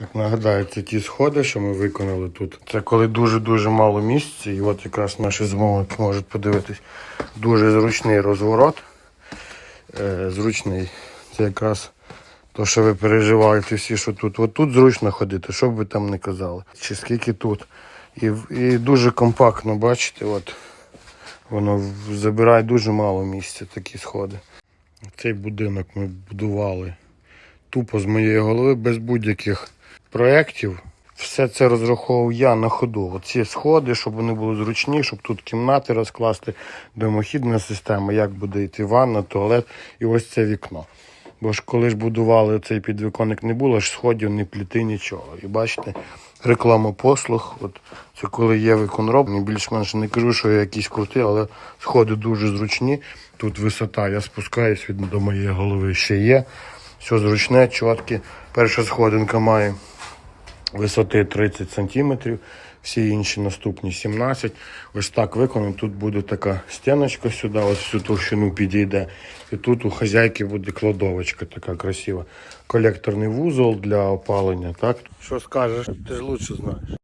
Так нагадаю, це ті сходи, що ми виконали тут. Це коли дуже-дуже мало місця, і от якраз наші замовники можуть подивитись. Дуже зручний розворот. Е, зручний. Це якраз то, що ви переживаєте всі, що тут. От тут зручно ходити, що б ви там не казали. Чи скільки тут. І, і дуже компактно, бачите, от воно забирає дуже мало місця, такі сходи. Цей будинок ми будували тупо з моєї голови, без будь-яких проєктів. Все це розраховував я на ходу. Оці сходи, щоб вони були зручні, щоб тут кімнати розкласти, димохідна система, як буде йти ванна, туалет і ось це вікно. Бо ж коли ж будували цей підвіконник, не було ж сходів, ні пліти, нічого. І бачите, реклама послуг. От це коли є виконроб, більш-менш не кажу, що я якийсь крутий, але сходи дуже зручні. Тут висота, я спускаюсь від до моєї голови ще є. Все зручне, чітке. Перша сходинка має висоти 30 см, всі інші наступні 17 Ось так виконано. Тут буде така стіночка сюди, ось всю товщину підійде. І тут у хазяйки буде кладовочка така красива. Колекторний вузол для опалення. Так? Що скажеш? Ти ж лучше знаєш.